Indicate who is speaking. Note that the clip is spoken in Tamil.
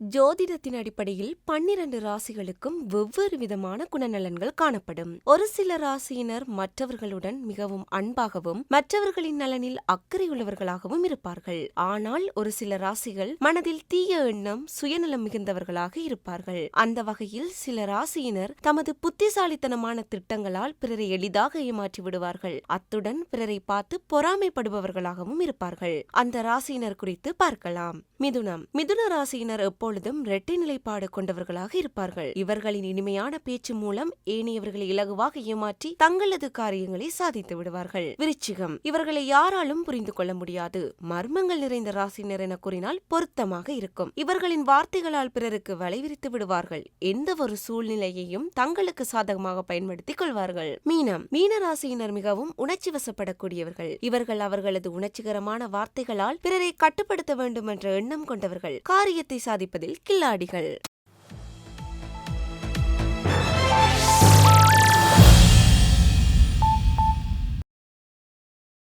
Speaker 1: ஜோதிடத்தின் அடிப்படையில் பன்னிரண்டு ராசிகளுக்கும் வெவ்வேறு விதமான குணநலன்கள் காணப்படும். ஒரு சில ராசியினர் மற்றவர்களுடன் மிகவும் அன்பாகவும் மற்றவர்களின் நலனில் அக்கறையுள்ளவர்களாகவும் இருப்பார்கள். ஆனால் ஒரு சில ராசிகள் மனதில் தீய எண்ணம் சுயநலம் மிகுந்தவர்களாக இருப்பார்கள். அந்த வகையில் சில ராசியினர் தமது புத்திசாலித்தனமான திட்டங்களால் பிறரை எளிதாக ஏமாற்றி விடுவார்கள். அத்துடன் பிறரை பார்த்து பொறாமைப்படுபவர்களாகவும் இருப்பார்கள். அந்த ராசியினர் குறித்து பார்க்கலாம். மிதுனம். மிதுன ராசியினர் எப்பொழுதும் இரட்டை நிலைப்பாடு கொண்டவர்களாக இருப்பார்கள். இவர்களின் இனிமையான பேச்சு மூலம் ஏனையவர்களை இலகுவாக ஏமாற்றி தங்களது காரியங்களை சாதித்து விடுவார்கள். விருச்சிகம். இவர்களை யாராலும் புரிந்து கொள்ள முடியாது. மர்மங்கள் நிறைந்த ராசினர் என கூறினால் பொருத்தமாக இருக்கும். இவர்களின் வார்த்தைகளால் பிறருக்கு வலைவிரித்து விடுவார்கள். எந்த ஒரு சூழ்நிலையையும் தங்களுக்கு சாதகமாக பயன்படுத்திக் கொள்வார்கள். மீனம். மீன ராசியினர் மிகவும் உணர்ச்சி வசப்படக்கூடியவர்கள். இவர்கள் அவர்களது உணர்ச்சிகரமான வார்த்தைகளால் பிறரை கட்டுப்படுத்த வேண்டும் என்ற எண்ணம் கொண்டவர்கள். காரியத்தை பார்ப்பதில் கில்லாடிகள்.